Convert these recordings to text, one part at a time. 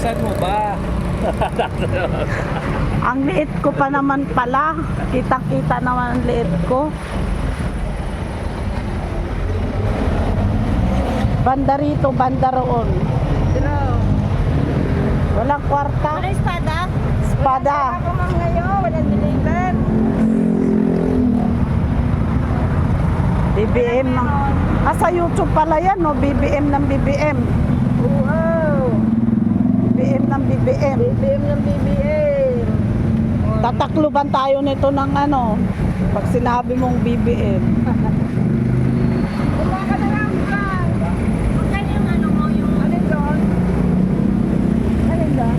Asan mo ba? Ang liit ko pa naman pala. Kitang-kita naman ang liit ko. Banda rito, banda roon. Walang kwarta. Ano espada? Espada. Ma'am ngayon, walang bilitan. BBM ng... Ah, sa YouTube pala yan, no? BBM ng BBM. Wow! BBM ng BBM. BBM ng BBM. Tatakluban tayo nito ng ano, pag sinabi mong BBM. Kumuha ka na lang, Frank. Magkano yung ano mo, yung... Alin doon? Alin doon?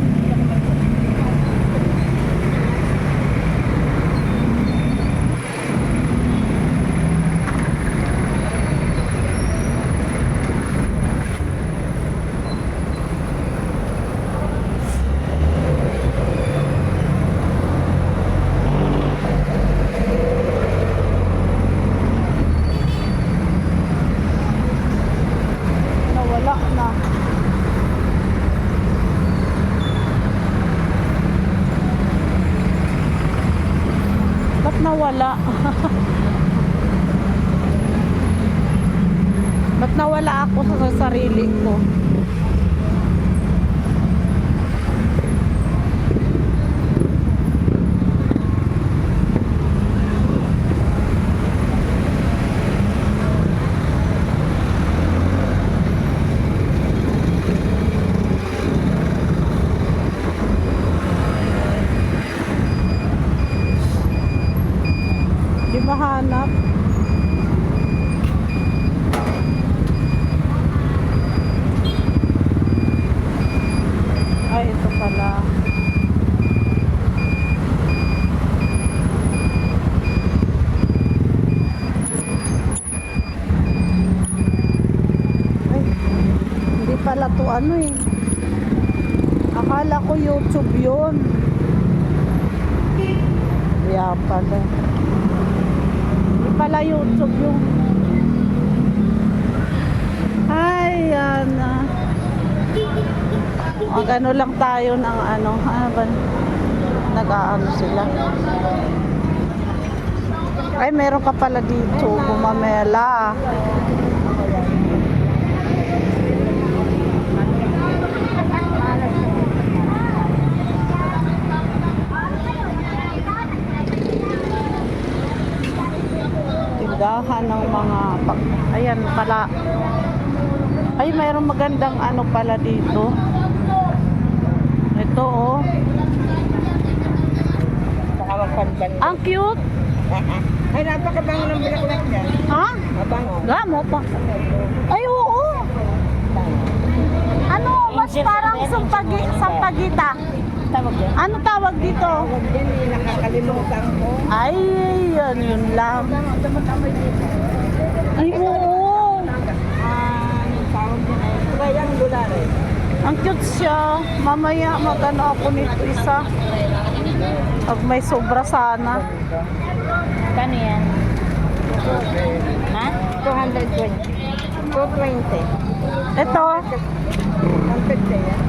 Nawala na. Ba't nawala? Ba't nawala ako sa sarili ko? Di mahanap. Ay, ito pala. Ay, hindi pala to ano eh. Akala ko YouTube yun. Kaya pala. Hindi pala YouTube yung... Ay, yan na. O, gano lang tayo ng ano, ano ba? Nag-aano sila. Ay, meron ka pala dito, bumamela. Tindahan ng mga... pag- Ayan pala. Ay, mayroong magandang ano pala dito. Ito, oh. Ang cute. Ay, napakabango ng bulaklak niya. Ha? Mabango. Gamo pa. Ay, oo. Ano, mas parang sampagi, sampagita. Tawag yan. Ano tawag dito? Tawag yan eh, nakakalimutan ko. Ay, yan yun lang. Ay, oo. Ah, Dulare. Ang cute siya. Mamaya magano ako nito isa. Pag may sobra sana. Kano yan? Ha? 220. 220. Ito, 150 yan.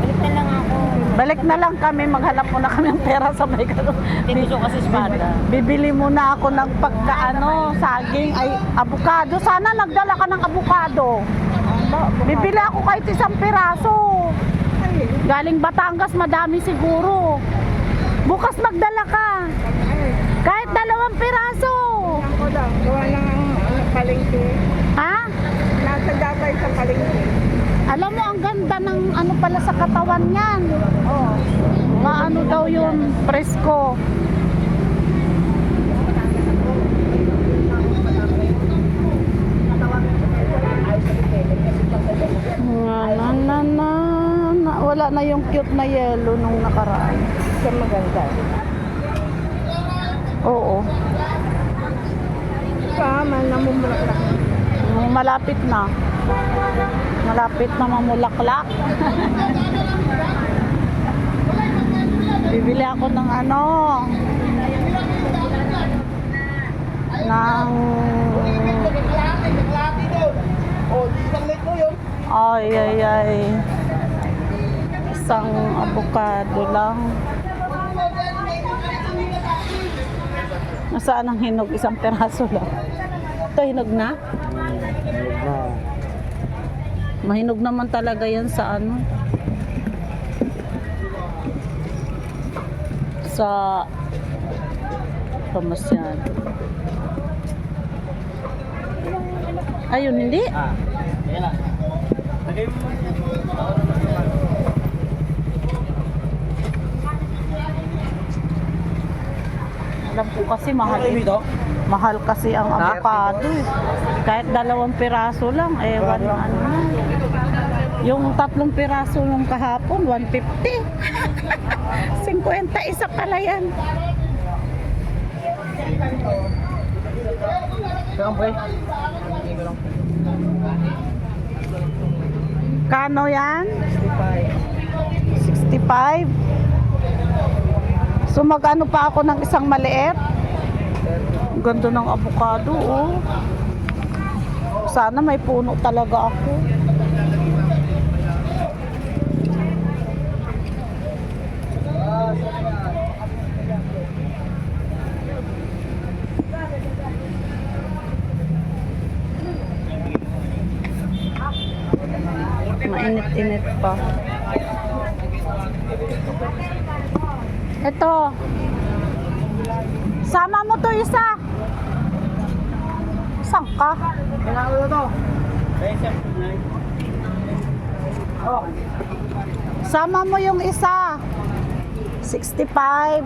Balik na lang ako. Balik na lang kami. Maghanap muna kami ng pera sa may gano. Hindi gusto kasi espada. Bibili muna ako ng pagkaano, saging, ay abukado. Sana nagdala ka ng abukado. Bibili ako kahit isang piraso. Galing Batangas, madami siguro. Bukas magdala ka. Kahit dalawang piraso. Ako daw, gawa ng ano, palengke. Ha? Nasa dabay sa palengke. Alam mo, ang ganda ng ano pala sa katawan niyan. Maano daw yun, presko. Na, na, na, na, wala na yung cute na yellow nung nakaraan. Sa maganda. Oo. Tama, namumulaklak. Nung Malapit na. Malapit na mamulaklak. Bibili ako ng ano. Ng... Ay, ay, ay. Isang avocado lang. Nasaan ang hinog? Isang peraso lang. Ito, hinog na? Mahinog naman talaga yan sa ano. Sa Pamasyan. Ayun, hindi? Ah, yan na. Lagay mo. Alam ko kasi mahal. Mo ito? Mahal kasi ang avocado. eh. Kahit dalawang piraso lang, eh, one, ano. Yung tatlong piraso nung kahapon, 150. 50 isa pala yan. Kano yan? 65. 65. So magano pa ako ng isang maliit? Ganda ng avocado, oh. Sana may puno talaga ako. Pa. Ito. Sama mo to isa. Saan ka? Kailangan ko to. Oh, Sama mo yung isa. 65.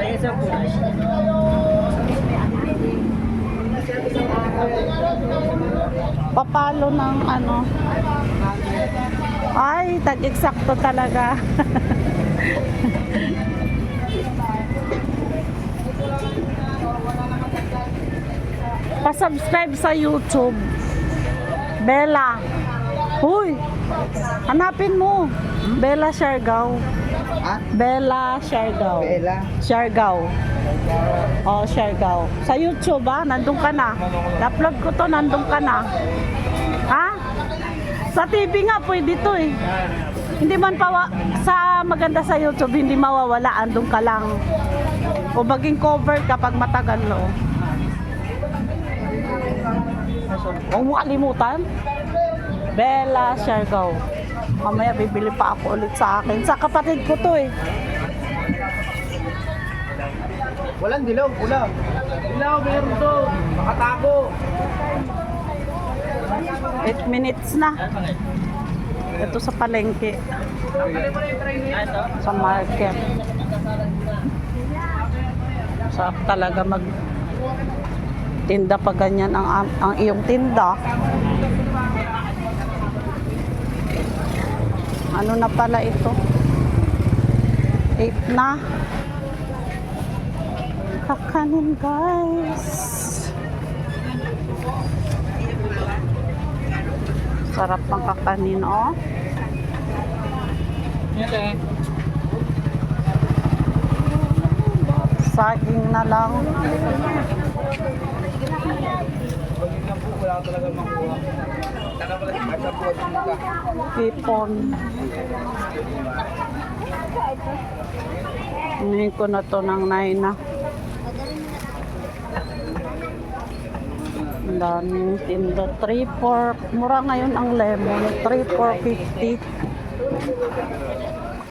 tayo sa po. Papalo ng ano. Ay, tag-eksakto talaga. Pa-subscribe sa YouTube. Bella. Huy! Hanapin mo. Bella Siargao. Ha? Bella Siargao. Bella. Siargao. Oh, Siargao. Sa YouTube ah, nandun ka na. Na-upload ko to, nandun ka na. Sa TV nga pwede to eh. Hindi man pa sa maganda sa YouTube, hindi mawawala, andun ka lang. O maging cover kapag matagal no. Huwag mo kalimutan. Bella Siargao. Mamaya bibili pa ako ulit sa akin. Sa kapatid ko to eh. Walang dilaw, pula. Dilaw, meron to. Makatago. 8 minutes na. Ito sa palengke. Sa market. Sarap talaga mag tinda pa ganyan ang, ang iyong tinda. Ano na pala ito? 8 na. Kakanin guys. Sarap ng kakanin, oh. Saging na lang. Pipon. Hinihin ko na to ng naina. Ang daming tinda. 3, 4. Mura ngayon ang lemon. 3, 4, 50.